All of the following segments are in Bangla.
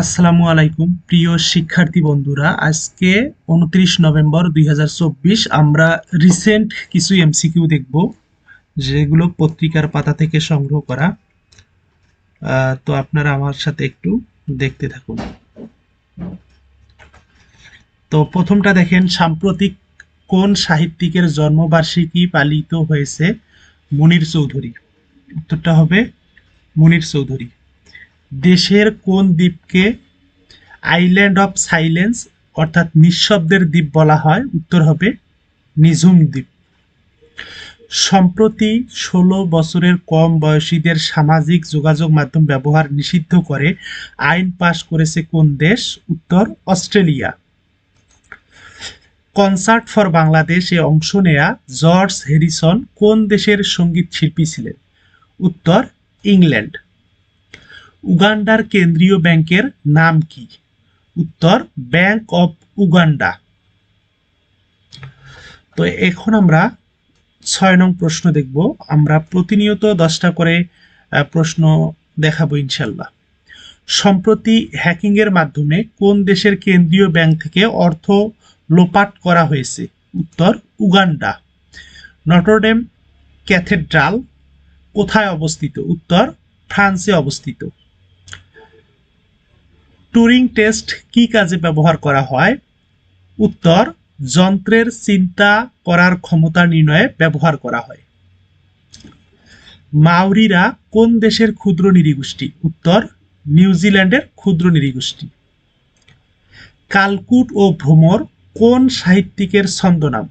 আসসালামু আলাইকুম, প্রিয় শিক্ষার্থী বন্ধুরা। আজকে উনত্রিশ নভেম্বর দুই আমরা রিসেন্ট কিছু এমসিকিউ দেখব, যেগুলো পত্রিকার পাতা থেকে সংগ্রহ করা। তো আপনারা আমার সাথে একটু দেখতে থাকুন। তো প্রথমটা দেখেন, সাম্প্রতিক কোন সাহিত্যিকের জন্মবার্ষিকী পালিত হয়েছে? মুনির চৌধুরী। উত্তরটা হবে মুনির চৌধুরী। দেশের কোন দ্বীপকে আইল্যান্ড অফ সাইলেন্স অর্থাৎ নিঃশব্দের দ্বীপ বলা হয়, উত্তর হবে নিঝুম দ্বীপ। সম্প্রতি ষোলো বছরের কম বয়সীদের সামাজিক যোগাযোগ মাধ্যম ব্যবহার নিষিদ্ধ করে আইন পাশ করেছে কোন দেশ? উত্তর অস্ট্রেলিয়া। কনসার্ট ফর বাংলাদেশে অংশ নেয়া জর্জ হ্যারিসন কোন দেশের সংগীত শিল্পী ছিলেন? উত্তর ইংল্যান্ড। উগান্ডার কেন্দ্রীয় ব্যাংকের নাম কি? উত্তর ব্যাংক অফ উগান্ডা তো এখন আমরা ছয় নং প্রশ্ন দেখব। আমরা প্রতিনিয়ত দশটা করে প্রশ্ন দেখাবো ইনশাল্লাহ সম্প্রতি হ্যাকিং এর মাধ্যমে কোন দেশের কেন্দ্রীয় ব্যাংক থেকে অর্থ লোপাট করা হয়েছে? উত্তর, উগান্ডা। নটরডেম ক্যাথেড্রাল কোথায় অবস্থিত? উত্তর, ফ্রান্সে অবস্থিত। টুরিং টেস্ট কি কাজে ব্যবহার করা হয়? উত্তর, যন্ত্রের চিন্তা করার ক্ষমতা নির্ণয়ে ব্যবহার করা হয়। মাউরিরা কোন দেশের ক্ষুদ্র নৃগোষ্ঠী উত্তর নিউজিল্যান্ডের ক্ষুদ্র নৃগোষ্ঠী কালকুট ও ভ্রমর কোন সাহিত্যিকের ছন্দনাম?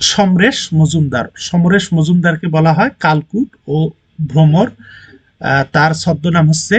সমরেশ মজুমদার। সমরেশ মজুমদারকে বলা হয় কালকুট ও ভ্রমর তার ছদ্মনাম হচ্ছে